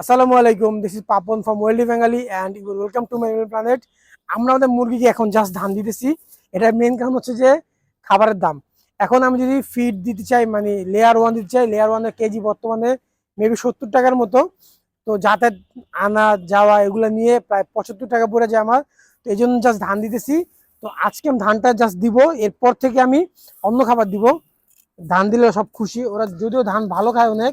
আসসালামু আলাইকুম this is Papon from ওয়েল্ডি Bengali and you welcome to my planet আমরা আমাদের মুরগিকে এখন জাস্ট ধান দিতেছি। এটার মেন কারণ হচ্ছে যে খাবারের দাম। এখন আমি যদি ফিড দিতে চাই মানে লেয়ার ওয়ান দিতে চাই লেয়ার ওয়ানের কেজি বর্তমানে মেবি সত্তর টাকার মতো। তো যাতায়াত আনা, যাওয়া এগুলো নিয়ে প্রায় পঁচাত্তর টাকা পড়ে যায় আমার। তো এই জন্য জাস্ট ধান দিতেছি। তো আজকে আমি ধানটা জাস্ট দিব, এরপর থেকে আমি অন্য খাবার দিব। ধান দিলে সব খুশি। ওরা যদিও ধান ভালো খায় অনেক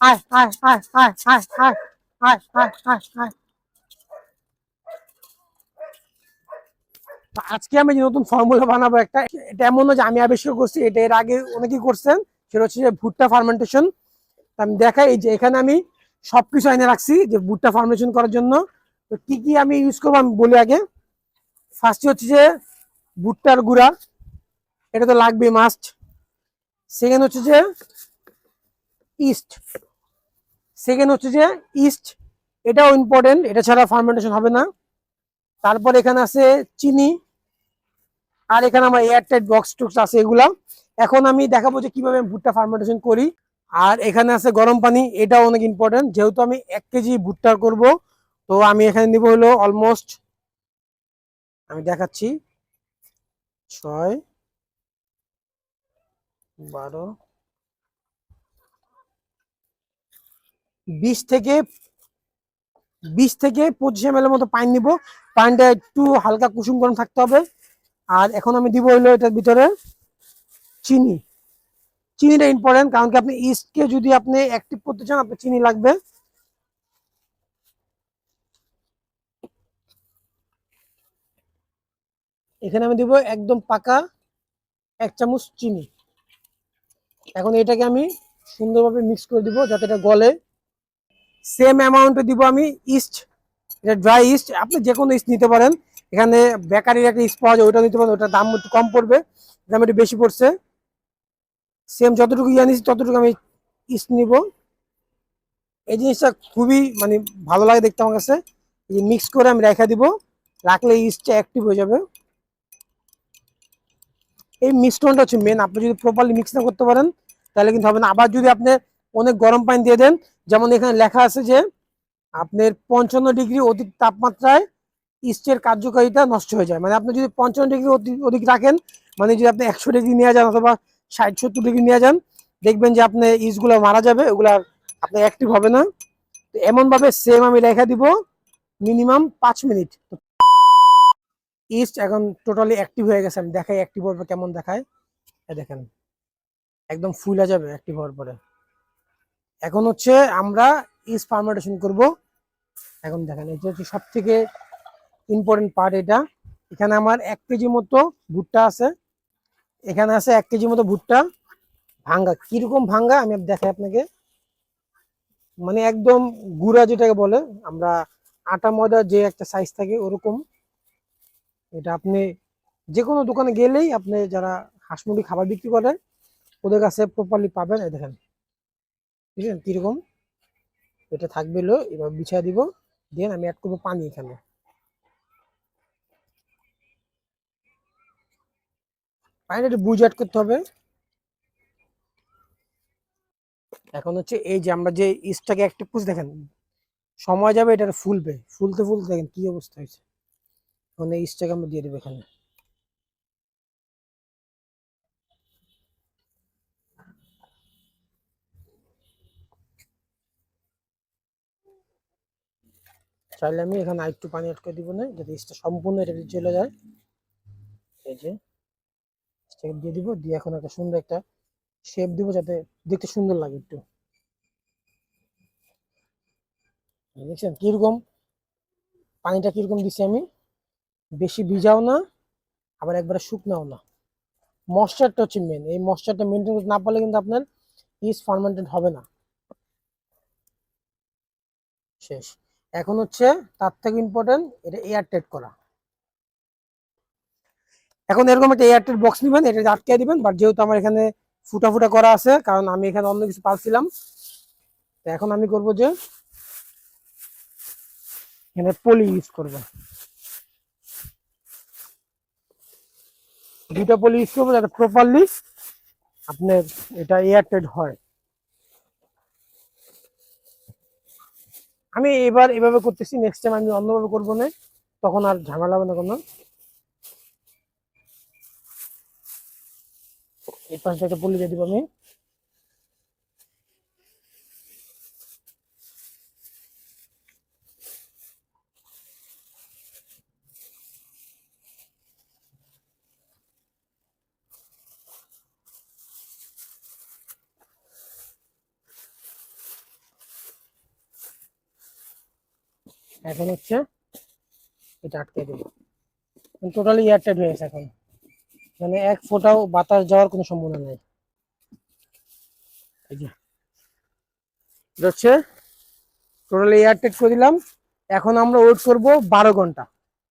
আয় আজকে আমি যে নতুন ফর্মুলা বানাবো একটা, এটা এমন যে আমি আবিষ্কার করছি, এটা এর আগে অনেকেই করছেন? সেটা হচ্ছে যে ভুট্টা ফার্মেন্টেশন আমি দেখাই যে এখানে আমি সবকিছু এনে রাখছি, যে ভুট্টা ফার্মেশন করার জন্য। তো কি কি আমি ইউজ করব আমি বলি আগে। ফার্স্টে হচ্ছে যে ভুট্টার গুঁড়া, এটা তো লাগবে মাস্ট সেকেন্ড হচ্ছে যে ইস্ট সেকেন্ড হচ্ছে যে ইস্ট এটাও ইম্পর্টেন্ট এটা ছাড়া ফার্মেন্টেশন হবে না। তারপর এখানে আছে চিনি, আর এখানে আমার এয়ারটাইট বক্স টুক্স আছে এগুলা। এখন আমি দেখাবো যে কীভাবে আমি ভুট্টা ফার্মেন্টেশন করি। আর এখানে আছে গরম পানি, এটাও অনেক ইম্পর্টেন্ট যেহেতু আমি এক কেজি ভুট্টা করব, তো আমি এখানে নিব হলো অলমোস্ট আমি দেখাচ্ছি, ছয়, বারো বিশ থেকে বিশ থেকে পঁচিশ এম এর মতো পানি নিব। পানিটা একটু হালকা কুসুম গরম থাকতে হবে। আর এখন আমি দিব হইল এটার ভিতরে চিনি। চিনিটা ইম্পর্টেন্ট কারণ কি আপনি ইস্টকে যদি আপনি অ্যাক্টিভ করতে চান, আপনার চিনি লাগবে। এখানে আমি দিব একদম পাকা এক চামচ চিনি। এখন এটাকে আমি সুন্দরভাবে মিক্স করে দিব, যাতে এটা গলে। সেম অ্যামাউন্টে দিব আমি ইস্ট এটা ড্রাই ইস্ট আপনি যে কোনো ইস্ট নিতে পারেন। এখানে বেকারির একটা ইস্ট পাওয়া যায় ওটা নিতে পারেন, ওটার দাম একটু কম পড়বে, দাম একটু বেশি পড়ছে। সেম যতটুকু ইয়ে নিচ্ছি ততটুকু আমি ইস্ট নিব। এই জিনিসটা খুবই মানে ভালো লাগে দেখতে আমার কাছে। মিক্স করে আমি রেখে দিব, রাখলে ইস্টটা অ্যাক্টিভ হয়ে যাবে। এই মিশ্রণটা হচ্ছে মেন আপনি যদি প্রপারলি মিক্স না করতে পারেন, তাহলে কিন্তু হবে না। আবার যদি আপনি অনেক গরম পানি দিয়ে দেন। যেমন এখানে লেখা আছে যে, আপনার পঞ্চান্ন ডিগ্রি অধিক তাপমাত্রায় ইস্টের কার্যকারিতা নষ্ট হয়ে যায়। মানে আপনি যদি পঞ্চান্ন ডিগ্রি অধিক রাখেন মানে যদি আপনি একশো ডিগ্রি নিয়ে যান অথবা ষাট, সত্তর ডিগ্রি নিয়ে যান, দেখবেন যে আপনি ইস্টগুলো মারা যাবে, ওগুলো আপনার অ্যাক্টিভ হবে না। তো এমনভাবে সেম আমি লেখা দিব মিনিমাম পাঁচ মিনিট ইস্ট এখন টোটালি অ্যাক্টিভ হয়ে গেছে। আমি দেখাই অ্যাক্টিভ পর কেমন দেখায়। দেখেন, একদম ফুলে যাবে অ্যাক্টিভ হওয়ার পরে। এখন হচ্ছে আমরা ইস্ট ফার্মেন্টেশন করব। এখন দেখেন এটা হচ্ছে সব থেকে ইম্পর্টেন্ট পার্ট এটা। এখানে আমার এক কেজি মতো ভুট্টা আছে। এখানে আছে এক কেজি মতো ভুট্টা। ভাঙ্গা, কীরকম ভাঙ্গা আমি দেখাই আপনাকে। মানে একদম গুড়া যেটাকে বলে, আমরা আটা, ময়দা যে একটা সাইজ থাকে ওরকম। এটা আপনি যে কোনো দোকানে গেলেই আপনি যারা হাঁস মুরগি খাবার বিক্রি করে ওদের কাছে প্রপারলি পাবেন। দেখেন আছে? কীরকম? এটা থাকবে লো, এবার বিছিয়ে দিব। দেন আমি অ্যাড করব পানি এখানে। পানিটা একটু বুঝ অ্যাড করতে হবে। এখন হচ্ছে এই যে আমরা যে ইস্টটাকে অ্যাক্টিভ করছি দেখেন, সময় যাবে এটা ফুলবে। ফুলতে ফুলতে দেখেন কি অবস্থা হয়েছে। এখন এই ইস্টটাকে আমরা দিয়ে দেবো এখানে। চাইলে আমি এখানে আরেকটু পানি করে দিব না, যাতে ইস্টটা সম্পূর্ণ এটা চলে যায়। এই যে ইস্টটাকে দিয়ে দিব, দিয়ে এখন একটা সুন্দর একটা শেপ দিব যাতে দেখতে সুন্দর লাগে একটু। দেখছেন? কীরকম? পানিটা কীরকম দিচ্ছি আমি? বেশি ভিজাও না, আবার একবারে শুকনাও না। ময়শ্চারটা হচ্ছে মেন এই ময়শ্চারটা মেনটেন করতে না পারলে কিন্তু আপনার ইস্ট ফার্মেন্টেড হবে না। শেষ। এখন হচ্ছে তার থেকে ইম্পর্টেন্ট এটা এয়ার টাইট করা। এখন এরকম একটা এয়ার টাইট বক্স নেবেন এটা আটকে দিবেন বাট যেহেতু আমার এখানে ফুটা ফুটা করা আছে, কারণ আমি এখানে অন্য কিছু পাচ্ছিলাম তো এখন আমি করব যে এখানে পলি ইউজ করব। দুটা পলি ইউজ করব যাতে প্রপারলি আপনার এটা এয়ার টাইট হয়। আমি এবার এভাবে করতেছি নেক্সট টাইম আমি অন্যভাবে করব না, তখন আর ঝামেলা হবে না কোনো। এই পাশে একটা পলি দিয়ে দিব আমি। এখন হচ্ছে এটা আটকে দেবো। টোটালি এয়ারটাইট হয়ে গেছে এখন। মানে এক ফোটাও বাতাস যাওয়ার কোনো সম্ভাবনা নেই। এটা হচ্ছে টোটালি এয়ারটাইট করে দিলাম। এখন আমরা ওয়েট করব বারো ঘণ্টা।